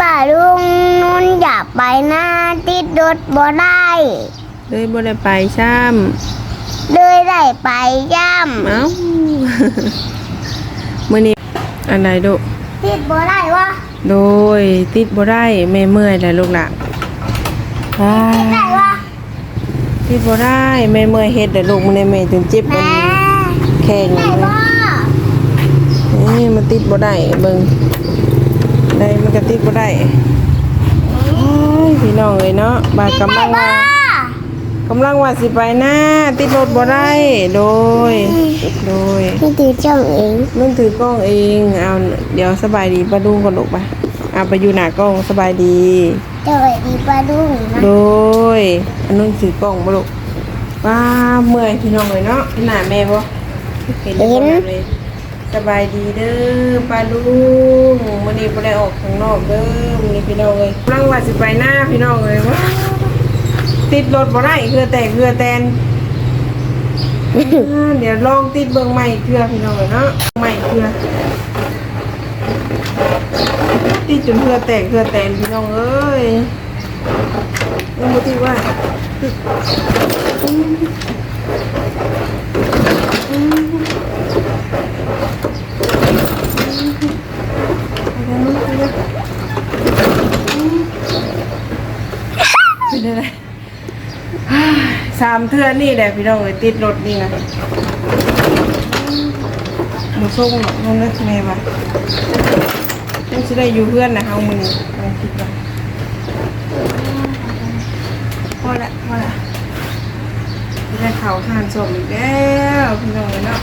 บ่าลุงนุ่นอยากไปหน้าติดรถบ่ได้เลยบ่ได้ไปซ้เลยได้ไปย่ำเอ้ามื้อนี้อันใดดุำติดบ่ได้วะโดยติดบ่ได้แม่เมื่อยแล้วลูกหล่ะอ้าติดได้วะติดบ่ได้แม่เมื่อยเฮ็ดแต่ลูกมื้อนี้แม่จนเจ็บอันแม่แข้งได้เลยบ่นี่มันติดบ่ได้เบิ่ง ได้มันก็ติดบ่ได้โอ้ยพี่น้องเอ้ยเนาะบาดกำลังบ่ว่ากำลังว่าสิไปหน้าติดรถบ่ได้โดย โดยพี่ติดจ้องเองนุ่นถือกล้องเองเอาเดี๋ยวสบายดีป้าดุ้งก่อนลูกไปเอาไปอยู่หน้ากล้องสบายดีเจอดีปลาดุ้งนะโดยอันนุ่นถือกล้องบ่ลูกว้าเมื่อยพี่น้องเลยเนาะหน้าแม่บ่เห็นบ่เลย สบายดีเด้อป้าดุ้งมื้อนี้บ่ได้ออกข้างนอกเด้อมื้อนี้พี่น้องเอ้ยกำลังว่าสิไปหน้าพี่น้องเอ้ยว้าติดรถบ่ได้เคือแตกเคือแตนเดี๋ยวลองติดเบิ่งใหม่เคือพี่น้องเอ้ยเนาะใหม่เคือติดจนเคือแตกเคือแตนพี่น้องเอ้ยยังบ่ติดว่าติด เป็นอะไรสามเทื่อนี่แหละพี่น้องเอ้ยติดรถนี่นะมาส่งหรอกน้องนักแม่ว่าต้องสิได้อยู่เพื่อนนะเฮามือลองคิดว่าพอละพอละจะได้เข่าทานสมอีกแล้วพี่น้องเอ้ยเนาะ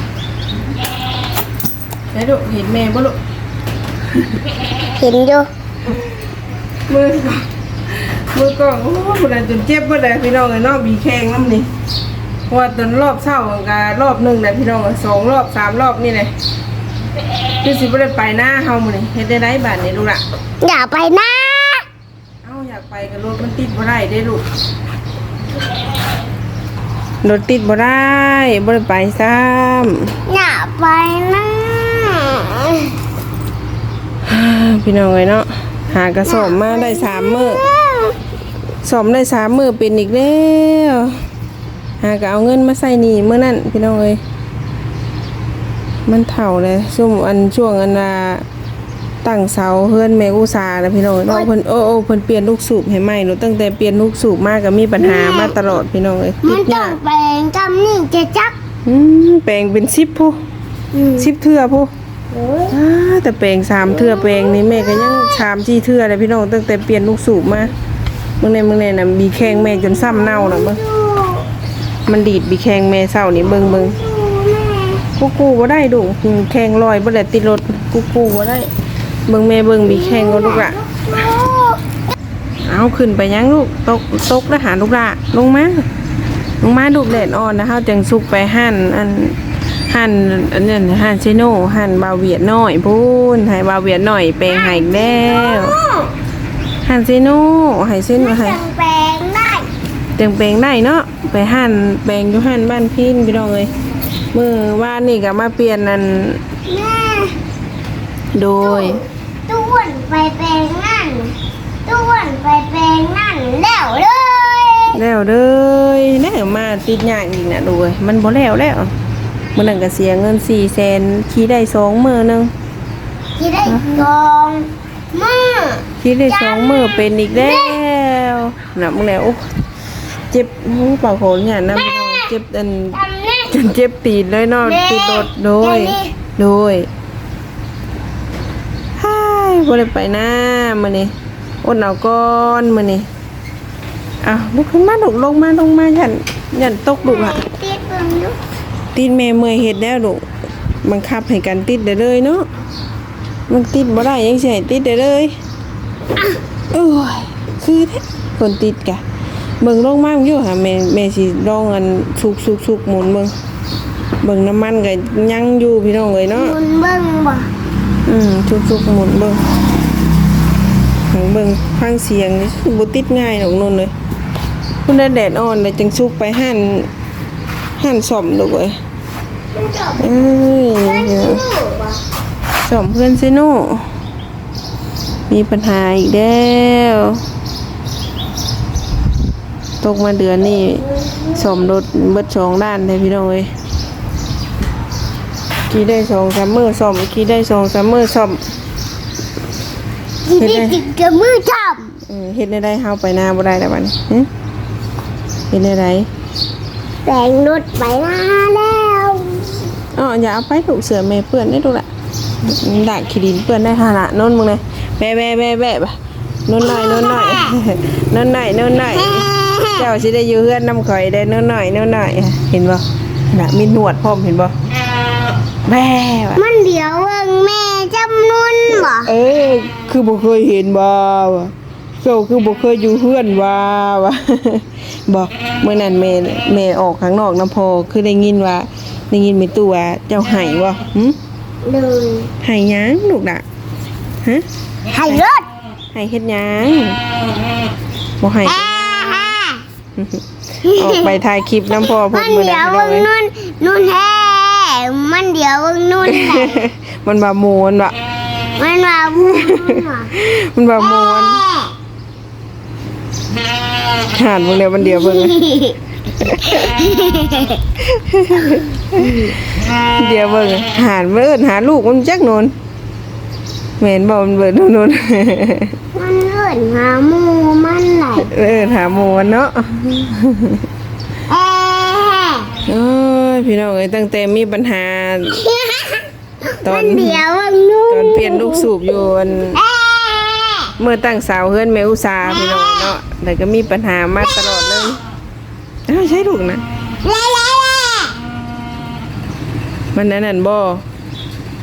แล้วลูกเห็นแม่บ่ลูกเห็นอยู่มือก่อนมือก่อนโอ้บุญจนเจ็บบ่ได้พี่น้องเอ้ยเนาะบีแข้งน้ำนี่เพราะว่าตอนรอบเช้ามันก็รอบหนึงแหละพี่น้องเอ้ยสองรอบสามรอบนี่แหละคือสิบ่ได้ไปหน้าเฮามื้อนี้เฮ็ดได้ไรบาดนี้ลูกล่ะอยากไปหน้าเอ้าอยากไปกับรถมันติดบ่ได้เด้ลูกรถติดบ่ได้บ่ได้ไปซ้ำอยากไปหน้า พี่น้องเอ้ยเนาะหากระสอบมาได้สามมื้อสอมได้สามมือเป็นอีกแล้วหากเอาเงินมาใส่หนีเมื่อนั้นพี่น้องเอ้ยมันเถ่าเลยซุ่มอันช่วงอันว่าตั้งเสาเฮือนแม่อุตสาแล้วพี่น้องเอ้ยเนาะเพิ่นโอ้โอ้เพิ่นเปลี่ยนลูกสูบให้ใหม่เนาะตั้งแต่เปลี่ยนลูกสูบมาก็มีปัญหามาตลอดพี่น้องเอ้ยมัตินดต้อยางกแปลงจำนี่จะจักอืมแปลงเป็นสิบผู้อืมสิบเทื่อผู้โอ้ยอ้าแต่แปลงสามเทื่อแปลงนี่แม่ก็ยังชามที่เทื่อเลยพี่น้องตั้งแต่เปลี่ยนลูกสูบมาเมื่อไหร่เมื่อไหร่น่ะมีแข้งแม่จนซ้ำเน่าน่ะเบิ่งดูมันดีดบีแข้งแม่เศร้านี่เบิงเบิงดูแม่กูกูบ่ได้ดูแข้งลอยบ่ได้ติดรถกูกูบ่ได้ เบิงแม่เบิงบีแข้งก็ลูกละดูเอาขึ้นไปยังลูกตกตกแล้วหาลูกละลงมาลงมาลูกแดดอ่อนนะเฮาจังสุกไปหั่นอัน หั่นอันนั้นหั่นเซโนหั่นบาวเวียดน้อยพูนให้บาวเวียดน้อยแปลงให้อีกแล้วหั่นเซโนให้เส้นให้จังแปลงได้จังแปลงได้เนาะไปหั่นแปลงอยู่หั่นบ้านพี่นพี่น้องเอ้ยมื้อวานนี่ก็มาเปลี่ยนอันแม่โดยต้วนไปแปลงนั่นต้วนไปแปลงนั่นแล้วเลยแล้วเลยแน่มาติดยากอีกนะดูเว้ยมันบ่แล้วแล้ว มันนั่นก็เสียเงินสี่แสนขี่ได้สองมือหนึงที่ได้กองมือขี่ได้สองมือเป็นอีกแล้วนะมึงแล้วโอ้เจ็บหูเปล่าโขนเนี่ยนะพี่น้องเจ็บอันทำแน่จนเจ็บตีนเลยเนาะแม่ติดรถโดยแม่นี่โดยฮ่ายบ่ได้ไปหน้ามื้อนี้อดเอาก่อนมื้อนี้อ้าวลุกขึ้นมาลุกลงมาลงมายันยันตกลุกอะ ติดเบิ่งอยู่ ติดแม่เมื่อยเฮ็ดแล้วลูกบังคับให้กันติดได้เลยเนาะมันติดบ่ได้ยังสิให้ติดได้เลยโอ้ยคือแท้คนติดกะเบิ่งลงมามันอยู่หาแม่แม่สิลองอันสุกๆๆหมุนเบิ่งเบิ่งน้ำมันก็ยังอยู่พี่น้องเอ้ยเนาะมุนเบิ่งบ่อืมสุกๆหมุนเบิ่งหังเบิ่งฟังเสียงนี่บ่ติดง่ายดอกนนเลยเพิ่นได้แดดอ่อนเลยจังสุกไปหั่น หั่นซ่อมลูกเอ้ยมันจบเอ้ยเพื่อนเดี๋ยวชื่อบ่สอมเพื่อนซิโน่มีปัญหาอีกแล้วตกมาเดือนนี่สมรถเบิดสองด้านเลยพี่น้องเอ้ยขี่ได้สองสามมือสมขี่ได้สองสามมือสมที่ได้จิกกับมือจับเออเฮ็ดได้ได้เฮาไปนาบ่ได้แล้วบัดนี้หึเฮ็ดได้ได้ แต่งรถไปหน้าแล้วอ๋ออย่าเอาไปถูกเสือแม่เปื้อนได้ดูละดักขี้ดินเปื้อนได้ขนาดโน้นมึงเลยแบะแบะแบะแบะปะโน้นหน่อยโน้นหน่อยโน้นหน่อยโน้นหน่อยเจ้าสิได้อยู่เฮือนน้ำข่อยได้โน้นหน่อยโน้นหน่อยเห็นบ่น่ะมีหนวดพร้อมเห็นบ่แบ่วะมันเดี๋ยวเบิ่งแม่จำนุนบ่เออคือบ่เคยเห็นบ่วะ เจ้าคือบ่เคยอยู่เฮือนว่าวะบอกเมื่อนั้นแม่แม่ออกข้างนอกน้ำพอคือได้ยินว่าได้ยินมีตู้ว่าเจ้าไห้บ่หึเลยไห้หยังลูกน่ะฮะให้รถไห้เฮ็ดหยังบ่ไห้แอ่ฮะออกไปถ่ายคลิปน้ำพ่อมัเพิ่นนมื้อเดี๋นั้ยนวพี่น้เบิ่องงเอ้ยนุ่นนุ่นแท้มันเดี๋ยวเบิ่งนุ่นแท้มันว่าโมนว่ะมันว่าบูมอะมันว่าโมน หานมึงเดียวมันเดียวเบิ่งเดียวเบิ่งหานเบิ่นหาลูกมันจักโนนแม่นบ่มันเบิ่นโนนมันเอิ้นหาหมูมันไหลเออหาโมนเนาะแอะโอ้ยพี่น้องเอ้ยตั้งแต่มีปัญหา ตอมันนเดี๋ยวเบิ่งนุ่ตอนเปลี่ยนลูกสูบอยู่อันแอะเมื่อตั้งสาวเฮือนแม่อุตสาพี่น้องเนาะ แต่ก็มีปัญหามาตลอดเลยอ้าวใช่ลูกนะเล่เล่เล่มันนั้นนั่นบ่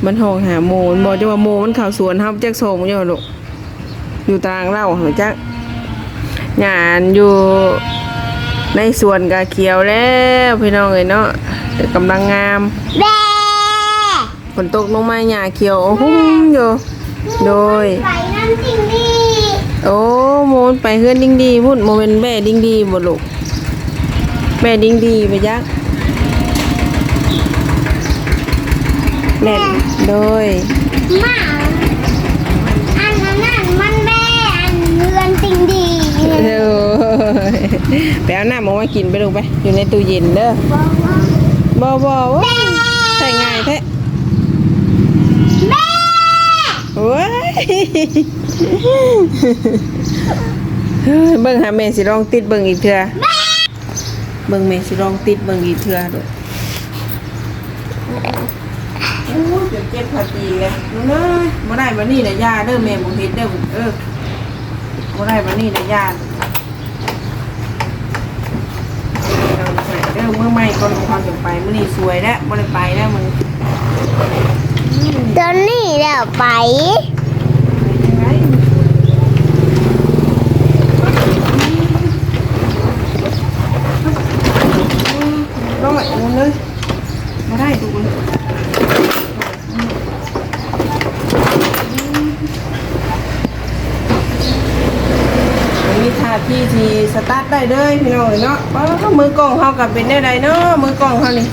มันห้องหาโมมันบ่จะว่าโมมันเข้าสวนเฮาจักส่งอยู่ลูกอยู่ตารางเล่าเหรอจักงานอยู่ในสวนกะเขียวแล้วพี่น้องเอ้ยเนาะแต่กำลังงามแบะฝนตกลงมาหญ้าเขียวหุ้มอยู่โดยไปน้ำจริงดี โอ้โมนไปเฮือนดิ้งดีพุ่นโมเป็นแม่ดิ้งดีบ่ลูกแม่ดิ้งดีไปยักเล่นโดยหมาอันนั้นนั่นมันแบะอันเรือนจริงดีเด้อไปเอาน้ำมามากินไปลูกไปอยู่ในตู้เย็นเด้อบอกว่าบ่บ่ว้ายใส่ง่ายแท้แบะ โอ้ยเฮ้ยเบิ่งหาแม่สิลองติดเบิ่งอีกเทื่อเบิ่งแม่สิลองติดเบิ่งอีกเทื่อเด้อโอ้ยเจ็บเจ็บพอดีเลยน้องเอ้ยบ่ได้บัดนี้นะยาเด้อแม่บ่เฮ็ดเด้อเออบ่ได้บัดนี้นะยาเราใส่เด้อมื้อใหม่ก่อนความจะไปมื้อนี้สวยแล้วบ่ได้ไปแล้วมึง ตอนนี้เดี๋ยวไปยังไงร้อยเอาเลยบ่ได้ดูเลยมีท่าที่ที่สตาร์ทได้เลยพี่น้องเอ้ยเนาะเอ้ามือกล้องเฮากับเป็นได้ไดเนาะมือกล้องเฮานี่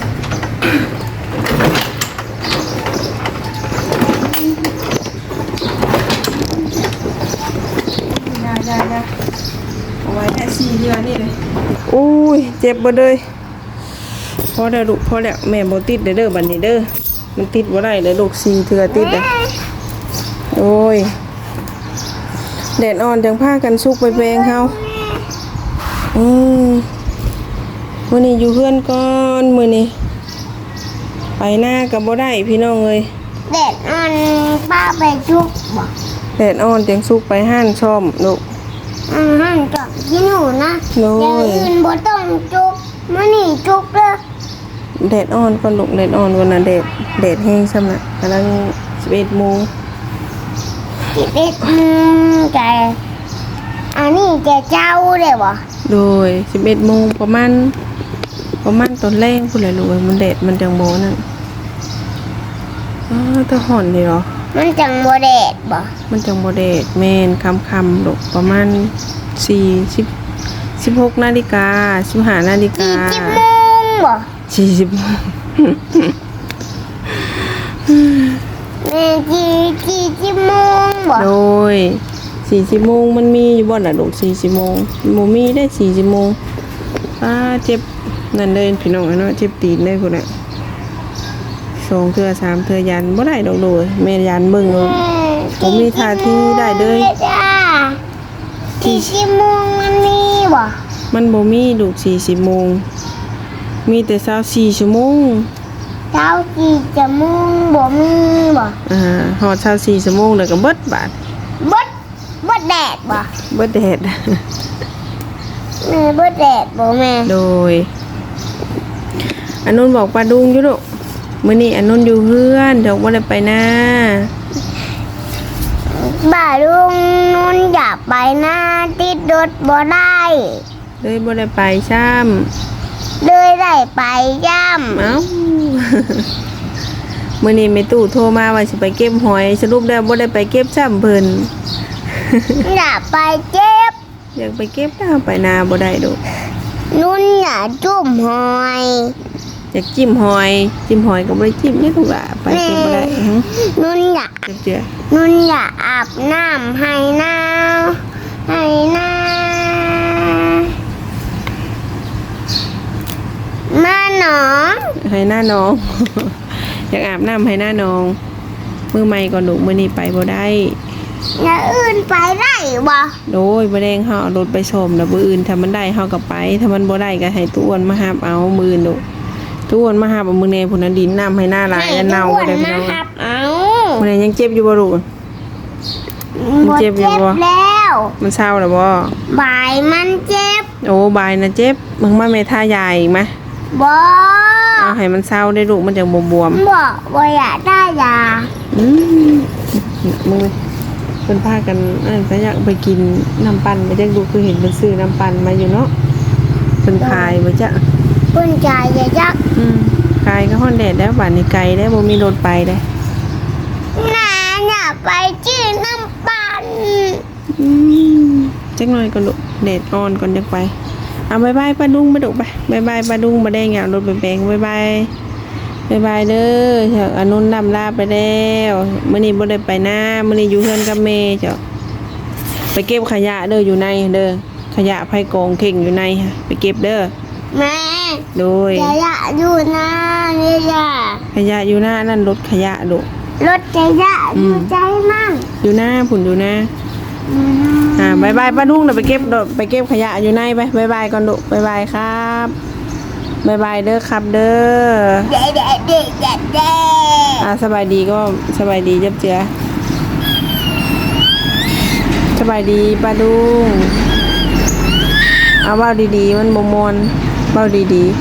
ยายายา เอาไว้แค่สี่เดือนนี่เลยอุ้ยเจ็บบ่เลยพอแล้วลูกพอแล้วแม่บ่ติดเด้อเด้อบัดนี้เด้อมันติดบ่ได้เลยลูกสี่เทื่อติดเลยโอ้ยแดดอ่อนจังพากันสุกไปแปลงเฮาอืมมื้อนี้อยู่เพื่อนก่อนมื้อนี้ไปหน้าก็บ่ได้พี่น้องเอ้ยเด็ดอันป้าไปจุกบอกแดดอ่อนจังสุกไปห้านซ่อมลูก อาหารกับที่หนูนะโน้ยอย่างอื่นบ่ต้องจุกมานี่จุกเลยแดดอ่อนก็ลุกแดดอ่อนกว่านะแดดแดดแห้งซ้ำนะกำลังสิบเอ็ดโมงสิบเอ็ดอืมแกอันนี้แกเจ้าเลยบ่โดยสิบเอ็ดโมงประมาณประมาณตอนแรกพูดเลยลูกเอ้ยมันแดดมันจังโบนั่นอ้าวแตะห่อนเลยเหรอ มันจังบ่แดดบ่มันจังโบแดดแมนคำคำๆลูกประมาณสี่สิบสิบหกนาฬิกาสิบห้านาฬิกี่กาจิบโมงบ่สี่สิบแม่กี่กี่จิบโมงบ่โดยย40โมงมันมีอยู่บ่ล่ะลูก40โมงบ่มีได้40โมงอ่าเจ็บนั่นเลยพี่น้องเนาะเจ็บตีนเลยพุ่นน่ะ สองเทื่อสามเทื่อยันบ่ได้ดอกโดยแม่ยันเบิ่งเลยผมมีท่าที่ได้เลยจ้าสี่ชั่วโมงมันมีบ่มันบ่มีลูก40โมง มีแต่24ชั่วโมงเช้ากี่ชั่วโมงบ่มีบ่อ่าฮอด24ชั่วโมงแล้วก็เบิดบาดบดบดแดดบ่เบิดแดดแม่บดแดดบ่แม่โดยอันนุนบอกปลาดุงอยู่ลูก มื้อนี้อันนุนอยู่เพื่อนเดี๋ยวบ่ได้ไปนะบ่าลุงนุ่นอยากไปหน้าติดรถบ่ได้เลยบ่ได้ไปซ้ำเลยได้ไปย่เอ้ามื้อนี้แม่ตู้โทรมาว่าสิไปเก็บหอยสรุปแล้วบ่ได้ไปเก็บซ้ำเพิ่นำอยากไปเจ็บ อยากไปเก็บแล้วไปนาบ่ได้ดอกนุ่นอยากจุ่มหอย อยากจิ้มหอย จิ้มหอยก็บ่ได้จิ้มนี่ลูกล่ะไปเก็บบ่ได้อื้อนุ่นอยากเจือนุ่นอยากอาบน้ำให้น้าให้น้ามาหนองๆให้หน้าน้อง อยากอาบน้ำให้หน้าน้องมือใหม่ก่อนลูกมื้อนี้ไปบ่ได้ อย่าอื่นไปได้บ่โดยบ่แดงเฮาเอารถไปชมแล้วมื้ออื่นถ้ามันได้เฮาก็ไป ถ้ามันบ่ได้ก็ให้ตู้อ้วนมาหาบเอามื้ออื่นลูก ตู้อ้วนมาหาบเอามื้อนี้พุ่นน่ะดินน้ำให้หน้าหลายอันเน่าให้บ่ทุกได้คนพี่น้องมาหับเอามื้อนี้ยังเจ็บอยู่บ่ลูก มันเจ็บอยู่บ่ แล้วมันเศร้าแล้วบ่บ่ายมันเจ็บโอ้บายนะเจ็บมึงมาแม่ท่ายายอีกมะบ่เอาให้มันเศร้าได้ลูกมันจะบวมบ่บ่อยากได้ยาๆอืมมึงเพิ่นพากันอันก็อยากไปกินน้ำปั่นไปจักดูคือเห็นเพิ่นซื้อน้ำปั่นมาอยู่เนาะเพิ่นขายบ่จ๊ะ เพิ่นจ่ายยายักษ์อืมขายก็ฮ้อนแดดแล้วบ้านนี้ไกลแล้วบ่มีรถไปเด้น่าอยากไปชื่อน้ำปั่นอืมจักหน่อยก่อนลูกแดดอ่อนก่อนจักไปเอาบ๊ายบายป้าดุงมาดุไปบ๊ายบายป้าดุงบ่ได้หยังรถไปแปลงบ๊ายบายบ๊ายบายเด้อเจ้าอนุนนำลาไปแล้วมื้อนี้บ่ได้ไปนะมื้อนี้อยู่เฮือนกับแม่เจ้าไปเก็บขยะเด้ออยู่ในเด้อขยะไผกองเข่งอยู่ในค่ะไปเก็บเด้อ แม่โดยจะอยากอยู่นะนี่จ้ะขยะอยู่หน้านั่นรถขยะลูกรถจะอยากอยู่ใจมั่งอยู่หน้าผุ่นอยู่หน้าอ่าบายบายป้าดุ้งเดี๋ยวไปเก็บเดี๋ยวไปเก็บขยะอยู่ในไปบายบายก่อนดุบายบายครับบายบายเด้อครับเด้อเด็ดเด็ดเด็ดเด็ดเด็ดอ่าสบายดีก็สบายดีเจ็บเจือสบายดีป้าดุ้งเอาเบ้าดีๆมันบมวน เบ้าดีๆ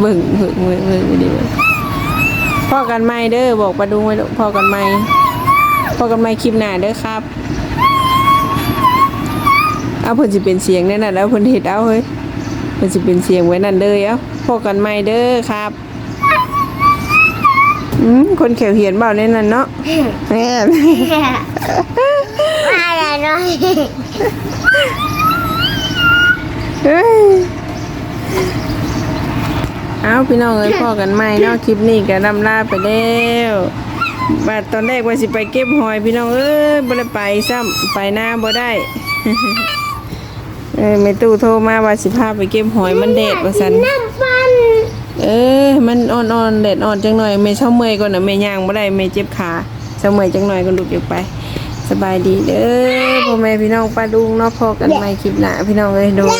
เบิ่งเบิ่งเบิ่งเบิ่งดีเบิ่งพ่อกันไหมเด้อบอกป้าดุ้งไว้ลูกพ่อกันไหมพ่อกันไหมคลิปหน้าเด้อครับเอาเพิ่นสิเป็นเสียงแน่น่ะแล้วเพิ่นเฮ็ดเอาเฮ้ยเพิ่นสิเป็นเสียงไว้นั่นเลยเอ้าพบกันใหม่เด้อครับอืมคนเขียวเหียนเบาในนั้นเนาะแม่มาแล้วหน่อย เอาพี่น้องเอ้ยพ่อกันใหมเนาะคลิปนี้ก็นำลาไปแล้วบัดตอนแรกว่าสิไปเก็บหอยพี่น้องเอ้ยบ่ได้ไปซ้ำไปหน้าบ่ได้เออแม่ตู้โทรมาว่าสิพาไปเก็บหอยมันแดดว่าซั่นเออมันอ่อนๆแดดอ่อนจังหน่อยแม่เช้าเมื่อยก่อนนะแม่ย่างบ่ได้แม่เจ็บขาเช้าเมื่อยจังหน่อยก็ลุกอยู่ไป สบายดีเด้อพ่อแม่พี่น้องป้าดุงเนาะพอกันใหม่คลิปหน้าพี่น้องเลยโดย